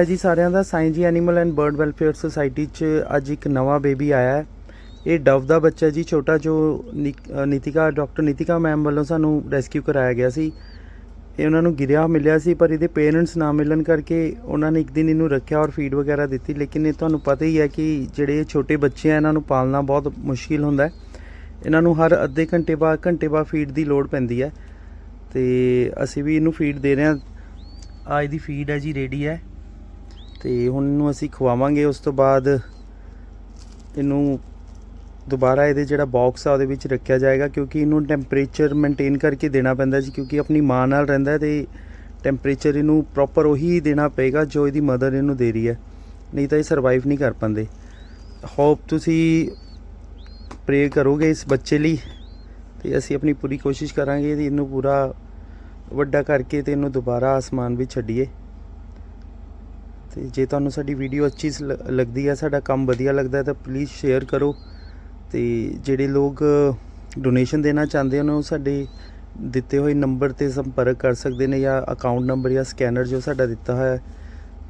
ਹੈ ਜੀ ਸਾਰਿਆਂ ਦਾ, Sain ji animal and bird welfare society 'ਚ ਅੱਜ ਇੱਕ ਨਵਾਂ ਬੇਬੀ ਆਇਆ ਹੈ। ਇਹ ਡਵ ਦਾ ਬੱਚਾ ਜੀ, ਛੋਟਾ ਜੋ ਨਿਕ- ਨੀਤਿਕਾ, ਡਾਕਟਰ ਨੀਤਿਕਾ ਮੈਮ ਵੱਲੋਂ ਸਾਨੂੰ ਰੈਸਕਿਊ ਕਰਾਇਆ ਗਿਆ ਸੀ। ਇਹ ਉਹਨਾਂ ਨੂੰ ਗਿਰਿਆ ਮਿਲਿਆ ਸੀ, ਪਰ ਇਹਦੇ ਪੇਰੈਂਟਸ ਨਾ ਮਿਲਣ ਕਰਕੇ ਉਹਨਾਂ ਨੇ ਇੱਕ ਦਿਨ ਇਹਨੂੰ ਰੱਖਿਆ ਔਰ ਫੀਡ ਵਗੈਰਾ ਦਿੱਤੀ, ਲੇਕਿਨ ਇਹ ਤੁਹਾਨੂੰ ਪਤਾ ਹੀ ਹੈ ਕਿ ਜਿਹੜੇ ਛੋਟੇ ਬੱਚੇ ਆ, ਇਹਨਾਂ ਨੂੰ ਪਾਲਣਾ ਬਹੁਤ ਮੁਸ਼ਕਿਲ ਹੁੰਦਾ ਹੈ। ਇਹਨਾਂ ਨੂੰ ਹਰ ਅੱਧੇ ਘੰਟੇ ਬਾਅਦ ਘੰਟੇ ਬਾਅਦ ਫੀਡ ਦੀ ਲੋੜ ਪੈਂਦੀ ਹੈ। ਤੇ ਅਸੀਂ ਵੀ ਇਹਨੂੰ ਫੀਡ ਦੇ ਰਹੇ ਹਾਂ। ਆ ਇਹਦੀ ਫੀਡ ਹੈ ਜੀ, ਰੈਡੀ ਹੈ। ਤੇ ਹੁਣ ਇਹਨੂੰ ਅਸੀਂ ਖਵਾਵਾਂਗੇ, ਉਸ ਤੋਂ ਬਾਅਦ ਇਹਨੂੰ ਦੁਬਾਰਾ ਇਹਦੇ ਜਿਹੜਾ ਬਾਕਸ ਆ, ਉਹਦੇ ਵਿੱਚ ਰੱਖਿਆ ਜਾਏਗਾ, ਕਿਉਂਕਿ ਇਹਨੂੰ ਟੈਂਪਰੇਚਰ ਮੇਨਟੇਨ ਕਰਕੇ ਦੇਣਾ ਪੈਂਦਾ ਜੀ, ਕਿਉਂਕਿ ਆਪਣੀ ਮਾਂ ਨਾਲ ਰਹਿੰਦਾ ਹੈ ਤੇ ਟੈਂਪਰੇਚਰ ਇਹਨੂੰ ਪ੍ਰੋਪਰ ਉਹੀ ਦੇਣਾ ਪਏਗਾ ਜੋ ਇਹਦੀ ਮਦਰ ਇਹਨੂੰ ਦੇ ਰਹੀ ਹੈ। ਨਹੀਂ ਤਾਂ ਇਹ ਸਰਵਾਈਵ ਨਹੀਂ ਕਰ ਪਾਉਂਦੇ। ਹੋਪ ਤੁਸੀਂ ਪ੍ਰੇ ਕਰੋਗੇ ਇਸ ਬੱਚੇ ਲਈ ਤੇ ਅਸੀਂ ਆਪਣੀ ਪੂਰੀ ਕੋਸ਼ਿਸ਼ ਕਰਾਂਗੇ ਇਹਨੂੰ ਪੂਰਾ ਵੱਡਾ ਕਰਕੇ ਤੇ ਇਹਨੂੰ ਦੁਬਾਰਾ ਆਸਮਾਨ ਵਿੱਚ ਛੱਡੀਏ। ਤੇ ਜੇ ਤੁਹਾਨੂੰ ਸਾਡੀ ਵੀਡੀਓ ਅੱਛੀ ਸ- ਲ- ਲੱਗਦੀ ਹੈ ਸਾਡਾ ਕੰਮ ਵਧੀਆ ਲੱਗਦਾ ਹੈ ਤਾਂ ਪਲੀਜ਼ ਸ਼ੇਅਰ ਕਰੋ। ਤੇ ਜਿਹੜੇ ਲੋਕ ਡੋਨੇਸ਼ਨ ਦੇਣਾ ਚਾਹੁੰਦੇ ਹਨ ਉਹ ਸਾਡੇ ਦਿੱਤੇ ਹੋਏ ਨੰਬਰ ਤੇ ਸੰਪਰਕ ਕਰ ਸਕਦੇ ਨੇ ਜਾਂ ਅਕਾਊਂਟ ਨੰਬਰ ਜਾਂ ਸਕੈਨਰ ਜੋ ਸਾਡਾ ਦਿੱਤਾ ਹੋਇਆ ਹੈ।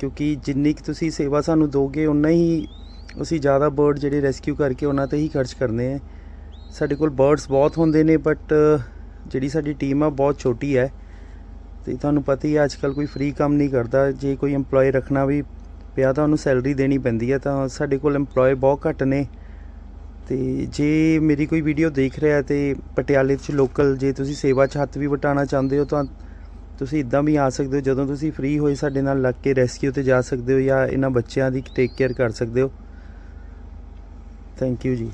ਕਿਉਂਕਿ ਜਿੰਨੀ ਕੁ ਤੁਸੀਂ ਸੇਵਾ ਸਾਨੂੰ ਦੋਗੇ ਉਨਾ ਹੀ ਅਸੀਂ ਜ਼ਿਆਦਾ ਬਰਡ ਜਿਹੜੇ ਰੈਸਕਿਊ ਕਰਕੇ ਉਹਨਾਂ ਤੇ ਹੀ ਖਰਚ ਕਰਨੇ ਹੈ ਸਾਡੇ ਕੋਲ ਬਰਡਸ ਬਹੁਤ ਹੁੰਦੇ ਨੇ ਬਟ ਜਿਹੜੀ ਸਾਡੀ ਟੀਮ ਆ, ਬਹੁਤ ਛੋਟੀ ਹੈ। ਤੇ ਤੁਹਾਨੂੰ ਪਤਾ ਹੀ ਹੈ ਅੱਜ ਕੱਲ ਕੋਈ ਫ੍ਰੀ ਕੰਮ ਨਹੀਂ ਕਰਦਾ। ਜੇ ਕੋਈ EMPLOYE ਰੱਖਣਾ ਵੀ ਪਿਆ ਤਾਂ ਉਹਨੂੰ ਸੈਲਰੀ ਦੇਣੀ ਪੈਂਦੀ ਹੈ ਤਾਂ ਸਾਡੇ ਕੋਲ EMPLOYE ਬਹੁਤ ਘੱਟ ਨੇ। ਤੇ ਜੇ ਮੇਰੀ ਕੋਈ ਵੀਡੀਓ ਦੇਖ ਰਿਹਾ ਤੇ ਪਟਿਆਲੇ 'ਚ ਲੋਕਲ ਜੇ ਤੁਸੀਂ ਸੇਵਾ 'ਚ ਹੱਥ ਵੀ ਵਟਾਉਣਾ ਚਾਹੁੰਦੇ ਹੋ, ਤਾਂ ਤੁਸੀਂ ਇਦਾਂ ਵੀ ਆ ਸਕਦੇ ਹੋ, ਜਦੋਂ ਤੁਸੀਂ ਫ੍ਰੀ ਹੋਏ ਸਾਡੇ ਨਾਲ ਲੱਗ ਕੇ ਰੈਸਕਿਊ ਤੇ ਜਾ ਸਕਦੇ ਹੋ ਜਾਂ ਇਹਨਾਂ ਬੱਚਿਆਂ ਦੀ ਟੇਕ ਕੇਅਰ ਕਰ ਸਕਦੇ ਹੋ। ਥੈਂਕ ਯੂ ਜੀ।